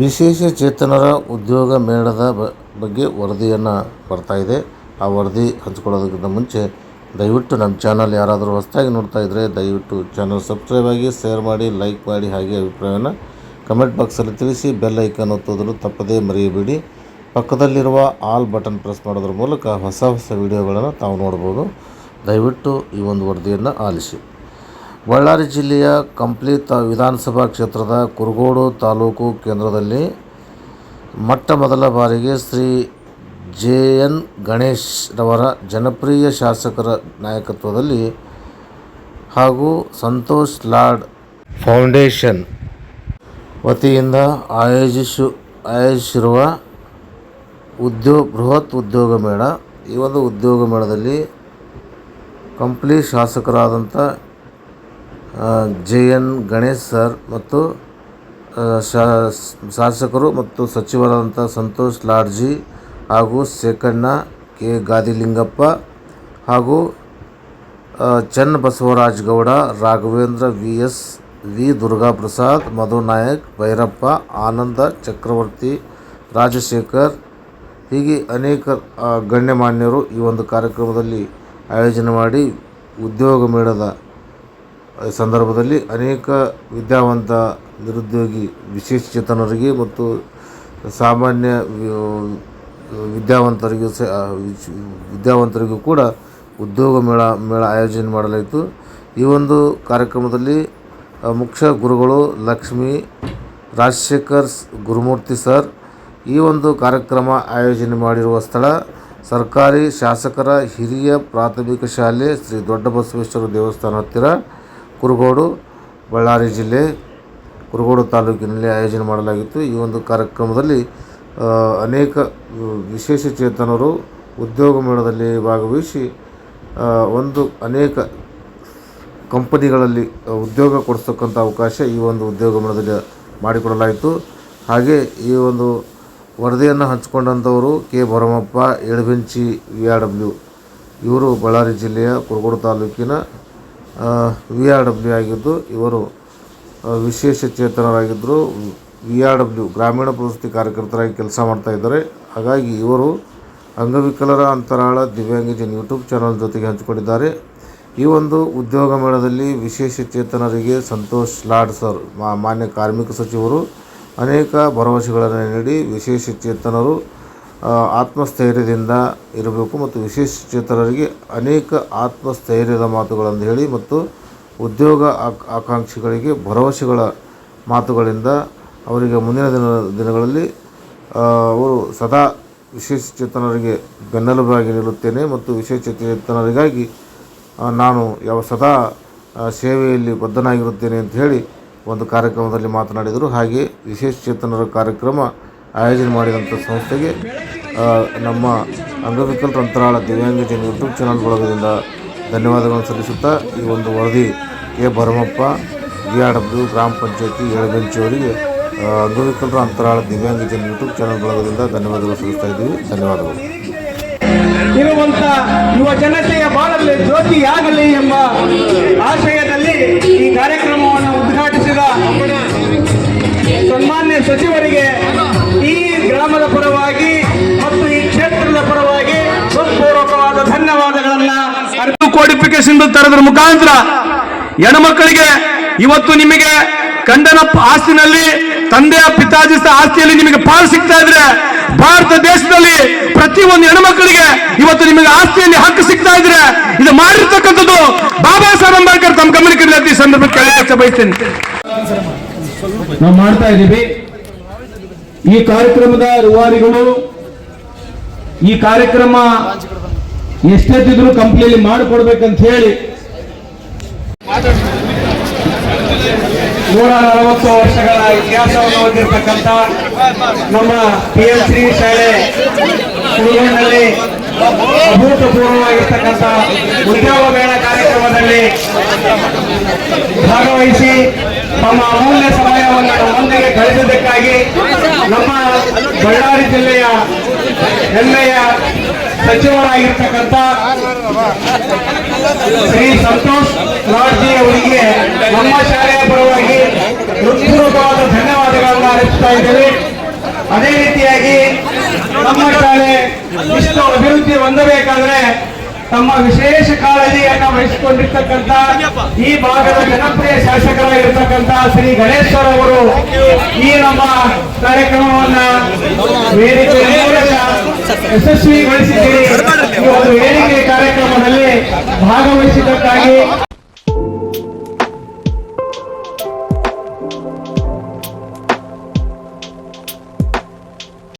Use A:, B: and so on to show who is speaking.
A: ವಿಶೇಷ ಚೇತನರ ಉದ್ಯೋಗ ಮೇಳದ ಬಗ್ಗೆ ವರದಿಯನ್ನು ಬರ್ತಾಯಿದೆ ಆ ವರದಿ ಹಂಚ್ಕೊಳ್ಳೋದಕ್ಕಿಂತ ಮುಂಚೆ ದಯವಿಟ್ಟು ನಮ್ಮ ಚಾನಲ್ ಯಾರಾದರೂ ಹೊಸದಾಗಿ ನೋಡ್ತಾ ಇದ್ದರೆ ದಯವಿಟ್ಟು ಚಾನಲ್ ಸಬ್ಸ್ಕ್ರೈಬ್ ಆಗಿ, ಶೇರ್ ಮಾಡಿ, ಲೈಕ್ ಮಾಡಿ ಹಾಗೆ ಅಭಿಪ್ರಾಯನ ಕಮೆಂಟ್ ಬಾಕ್ಸಲ್ಲಿ ತಿಳಿಸಿ, ಬೆಲ್ ಐಕನ್ ಒತ್ತೋದನ್ನು ತಪ್ಪದೇ ಮರೆಯಬೇಡಿ. ಪಕ್ಕದಲ್ಲಿರುವ ಆಲ್ ಬಟನ್ ಪ್ರೆಸ್ ಮಾಡೋದ್ರ ಮೂಲಕ ಹೊಸ ಹೊಸ ವಿಡಿಯೋಗಳನ್ನು ತಾವು ನೋಡ್ಬೋದು. ದಯವಿಟ್ಟು ಈ ಒಂದು ವರದಿಯನ್ನು ಆಲಿಸಿ. ಬಳ್ಳಾರಿ ಜಿಲ್ಲೆಯ ಕಂಪ್ಲಿ ತ ವಿಧಾನಸಭಾ ಕ್ಷೇತ್ರದ ಕುರುಗೋಡು ತಾಲೂಕು ಕೇಂದ್ರದಲ್ಲಿ ಮೊಟ್ಟ ಮೊದಲ ಬಾರಿಗೆ ಶ್ರೀ ಜೆ ಎನ್ ಗಣೇಶ್ ರವರ ಜನಪ್ರಿಯ ಶಾಸಕರ ನಾಯಕತ್ವದಲ್ಲಿ ಹಾಗೂ ಸಂತೋಷ್ ಲಾಡ್ ಫೌಂಡೇಶನ್ ವತಿಯಿಂದ ಆಯೋಜಿಸು, ಆಯೋಜಿಸಿರುವ ಉದ್ಯೋಗ ಬೃಹತ್ ಉದ್ಯೋಗ ಮೇಳ. ಈ ಒಂದು ಉದ್ಯೋಗ ಮೇಳದಲ್ಲಿ ಕಂಪ್ಲಿ ಶಾಸಕರಾದಂಥ ಜೆ ಎನ್ ಗಣೇಶ್ ಸರ್ ಮತ್ತು ಶಾಸಕರು ಮತ್ತು ಸಚಿವರಾದಂಥ ಸಂತೋಷ್ ಲಾಡ್ಜಿ ಹಾಗೂ ಶೇಖಣ್ಣ ಕೆ. ಗಾದಿಲಿಂಗಪ್ಪ ಹಾಗೂ Channa Basavaraj Gowda, Raghavendra V. S. V. Durgaprasad, Madhu Nayak, Bhairappa, Ananda Chakravarthi, Rajashekar ಹೀಗೆ ಅನೇಕ ಗಣ್ಯಮಾನ್ಯರು ಈ ಒಂದು ಕಾರ್ಯಕ್ರಮದಲ್ಲಿ ಆಯೋಜನೆ ಮಾಡಿ ಉದ್ಯೋಗ ಮೇಳದ ಸಂದರ್ಭದಲ್ಲಿ ಅನೇಕ ವಿದ್ಯಾವಂತ ನಿರುದ್ಯೋಗಿ ವಿಶೇಷಚೇತನರಿಗೆ ಮತ್ತು ಸಾಮಾನ್ಯ ವಿದ್ಯಾವಂತರಿಗೂ ಸಹ ವಿದ್ಯಾವಂತರಿಗೂ ಕೂಡ ಉದ್ಯೋಗ ಮೇಳ ಮೇಳ ಆಯೋಜನೆ ಮಾಡಲಾಯಿತು. ಈ ಒಂದು ಕಾರ್ಯಕ್ರಮದಲ್ಲಿ ಮುಖ್ಯ ಗುರುಗಳು ಲಕ್ಷ್ಮಿ, ರಾಜಶೇಖರ್ ಗುರುಮೂರ್ತಿ ಸರ್, ಈ ಒಂದು ಕಾರ್ಯಕ್ರಮ ಆಯೋಜನೆ ಮಾಡಿರುವ ಸ್ಥಳ ಸರ್ಕಾರಿ ಶಾಸಕರ ಹಿರಿಯ ಪ್ರಾಥಮಿಕ ಶಾಲೆ ಶ್ರೀ ದೊಡ್ಡ ಬಸವೇಶ್ವರ ದೇವಸ್ಥಾನ ಹತ್ತಿರ ಕುರುಗೋಡು, ಬಳ್ಳಾರಿ ಜಿಲ್ಲೆ, ಕುರುಗೋಡು ತಾಲೂಕಿನಲ್ಲಿ ಆಯೋಜನೆ ಮಾಡಲಾಗಿತ್ತು. ಈ ಒಂದು ಕಾರ್ಯಕ್ರಮದಲ್ಲಿ ಅನೇಕ ವಿಶೇಷ ಚೇತನರು ಉದ್ಯೋಗ ಮೇಳದಲ್ಲಿ ಭಾಗವಹಿಸಿ ಒಂದು ಅನೇಕ ಕಂಪನಿಗಳಲ್ಲಿ ಉದ್ಯೋಗ ಕೊಡಿಸ್ತಕ್ಕಂಥ ಅವಕಾಶ ಈ ಒಂದು ಉದ್ಯೋಗ ಮೇಳದಲ್ಲಿ ಮಾಡಿಕೊಡಲಾಯಿತು. ಹಾಗೆ ಈ ಒಂದು ವರದಿಯನ್ನು ಹಂಚಿಕೊಂಡಂಥವರು K. Bharamappa Elabenchi V. R. W. ಇವರು ಬಳ್ಳಾರಿ ಜಿಲ್ಲೆಯ ಕುರುಗೋಡು ತಾಲೂಕಿನ ವಿ ಆರ್ ಡಬ್ಲ್ಯೂ ಆಗಿದ್ದು ಇವರು ವಿಶೇಷ ಚೇತನರಾಗಿದ್ದರು ವಿ ಆರ್ ಡಬ್ಲ್ಯೂ ಗ್ರಾಮೀಣ ಪ್ರವೃತ್ತಿ ಕಾರ್ಯಕರ್ತರಾಗಿ ಕೆಲಸ ಮಾಡ್ತಾ ಇದ್ದಾರೆ. ಹಾಗಾಗಿ ಇವರು ಅಂಗವಿಕಲರ ಅಂತರಾಳ ದಿವ್ಯಾಂಗಜನ್ ಯೂಟ್ಯೂಬ್ ಚಾನಲ್ ಜೊತೆಗೆ ಹಂಚಿಕೊಂಡಿದ್ದಾರೆ. ಈ ಒಂದು ಉದ್ಯೋಗ ಮೇಳದಲ್ಲಿ ವಿಶೇಷ ಚೇತನರಿಗೆ ಸಂತೋಷ್ ಲಾಡ್ ಸರ್ ಮಾನ್ಯ ಕಾರ್ಮಿಕ ಸಚಿವರು ಅನೇಕ ಭರವಸೆಗಳನ್ನು ನೀಡಿ ವಿಶೇಷ ಚೇತನರು ಆತ್ಮಸ್ಥೈರ್ಯದಿಂದ ಇರಬೇಕು ಮತ್ತು ವಿಶೇಷ ಚೇತನರಿಗೆ ಅನೇಕ ಆತ್ಮಸ್ಥೈರ್ಯದ ಮಾತುಗಳನ್ನು ಹೇಳಿ ಮತ್ತು ಉದ್ಯೋಗ ಆಕ್, ಆಕಾಂಕ್ಷಿಗಳಿಗೆ ಭರವಸೆಗಳ ಮಾತುಗಳಿಂದ ಅವರಿಗೆ ಮುಂದಿನ ದಿನ, ದಿನಗಳಲ್ಲಿ ಅವರು ಸದಾ ವಿಶೇಷ ಚೇತನರಿಗೆ ಬೆನ್ನೆಲುಬಾಗಿ ನಿಲ್ಲುತ್ತೇನೆ ಮತ್ತು ವಿಶೇಷ ಚೇತನರಿಗಾಗಿ ನಾನು ಯಾವ ಸದಾ ಸೇವೆಯಲ್ಲಿ ಬದ್ಧನಾಗಿರುತ್ತೇನೆ ಅಂತ ಹೇಳಿ ಒಂದು ಕಾರ್ಯಕ್ರಮದಲ್ಲಿ ಮಾತನಾಡಿದರು. ಹಾಗೆ ವಿಶೇಷ ಚೇತನರ ಕಾರ್ಯಕ್ರಮ ಆಯೋಜನೆ ಮಾಡಿದಂಥ ಸಂಸ್ಥೆಗೆ ನಮ್ಮ ಅಂಗವಿಕಲರ ಅಂತರಾಳ ದಿವ್ಯಾಂಗಜನ ಯೂಟ್ಯೂಬ್ ಚಾನಲ್ ಬಳಗದಿಂದ ಧನ್ಯವಾದಗಳನ್ನು ಸಲ್ಲಿಸುತ್ತಾ ಈ ಒಂದು ವರದಿ K. Bharamappa, D R W, ಗ್ರಾಮ ಪಂಚಾಯತಿ ಏಳಗಂಚಿಯವರಿಗೆ ಅಂಗವಿಕಲರ ಅಂತರಾಳ ದಿವ್ಯಾಂಗಜನ ಯೂಟ್ಯೂಬ್ ಚಾನಲ್ ಬಳಗದಿಂದ ಧನ್ಯವಾದಗಳು ಸಲ್ಲಿಸ್ತಾ ಇದ್ದೀವಿ. ಧನ್ಯವಾದಗಳು.
B: ಇರುವಂತ ಯುವ ಜನತೆಯ ಬಾಳಲ್ಲಿ ಜ್ಯೋತಿಯಾಗಲಿ ಎಂಬ ಆಶಯದಲ್ಲಿ ಈ ಕಾರ್ಯಕ್ರಮವನ್ನು ಉದ್ಘಾಟಿಸಿದ ಸನ್ಮಾನ್ಯ ಸಚಿವರಿಗೆ ಧನ್ಯವಾದಗಳನ್ನ
C: ಕೋಡಿಫಿಕೇಶನ್ ತರೋದ್ರ ಮುಖಾಂತರ ಹೆಣ್ಮಕ್ಕಳಿಗೆ ಇವತ್ತು ನಿಮಗೆ ಗಂಡನ ಆಸ್ತಿನಲ್ಲಿ, ತಂದೆಯ ಪಿತಾಜಿ ಆಸ್ತಿಯಲ್ಲಿ ನಿಮಗೆ ಪಾಲು ಸಿಗ್ತಾ ಇದ್ರೆ ಭಾರತ ದೇಶದಲ್ಲಿ ಪ್ರತಿ ಒಂದು ಹೆಣ್ಮಕ್ಕಳಿಗೆ ಇವತ್ತು ನಿಮಗೆ ಆಸ್ತಿಯಲ್ಲಿ ಹಕ್ಕು ಸಿಗ್ತಾ ಇದ್ರೆ ಇದು ಮಾಡಿರ್ತಕ್ಕಂಥದ್ದು ಬಾಬಾ ಸಾಹೇಬ್ ಅಂಬೇಡ್ಕರ್ ತಮ್ಮ ಗಮನಕ್ಕೆ ಈ ಸಂದರ್ಭ ಕೇಳಲಿಕ್ಕೆ ಬಯಸ್ತೇನೆ
D: ನಾವು ಮಾಡ್ತಾ ಇದ್ದೀವಿ. ಈ ಕಾರ್ಯಕ್ರಮದ ರೂವಾರಿಗಳು, ಈ ಕಾರ್ಯಕ್ರಮ ಎಷ್ಟೆತ್ತಿದ್ರು ಕಂಪ್ನಿಯಲ್ಲಿ ಮಾಡಿಕೊಡ್ಬೇಕಂತ ಹೇಳಿ
B: ನೂರ ನಲವತ್ತು ವರ್ಷಗಳ ಇತಿಹಾಸವನ್ನು ಹೊಂದಿರತಕ್ಕಂಥ ನಮ್ಮ ಪಿ ಎಲ್ ಶ್ರೀ ಶಾಲೆ ಸ್ಕೂಲಿನಲ್ಲಿ ಅಭೂತಪೂರ್ವವಾಗಿರ್ತಕ್ಕಂಥ ಉದ್ಯೋಗ ಮೇಳ ಕಾರ್ಯಕ್ರಮದಲ್ಲಿ ಭಾಗವಹಿಸಿ ತಮ್ಮ ಅಮೂಲ್ಯ ಸಮಯವನ್ನು ನಮ್ಮೊಂದಿಗೆ ಕಳೆದಿದ್ದಕ್ಕಾಗಿ ನಮ್ಮ ಬಳ್ಳಾರಿ ಜಿಲ್ಲೆಯ ಹೆಮ್ಮೆಯ ಸಚಿವರಾಗಿರ್ತಕ್ಕಂಥ ಶ್ರೀ ಸಂತೋಷ್ ಲಾಡ್ಜಿ ಅವರಿಗೆ ನಮ್ಮ ಶಾಲೆಯ ಪರವಾಗಿ ಹೃತ್ಪೂರ್ವಕವಾದ ಧನ್ಯವಾದಗಳನ್ನು ಅರ್ಪಿಸ್ತಾ ಇದ್ದೇವೆ. ಅದೇ ರೀತಿಯಾಗಿ ನಮ್ಮ ಶಾಲೆ ಇಷ್ಟು ಅಭಿವೃದ್ಧಿ ಹೊಂದಬೇಕಾದ್ರೆ ತಮ್ಮ ವಿಶೇಷ ಕಾಳಜಿಯನ್ನ ವಹಿಸಿಕೊಂಡಿರ್ತಕ್ಕಂತ ಈ ಭಾಗದ ಜನಪ್ರಿಯ ಶಾಸಕರಾಗಿರ್ತಕ್ಕಂತ ಶ್ರೀ ಗಣೇಶ್ವರ್ ಅವರು ಈ ನಮ್ಮ ಕಾರ್ಯಕ್ರಮವನ್ನ ವೇದಿಕೆಯ ಮೂಲಕ ಯಶಸ್ವಿಗೊಳಿಸಿದ್ದೀರಿ. ಈ ಒಂದು ವೇದಿಕೆ ಕಾರ್ಯಕ್ರಮದಲ್ಲಿ ಭಾಗವಹಿಸಿದ್ದಕ್ಕಾಗಿ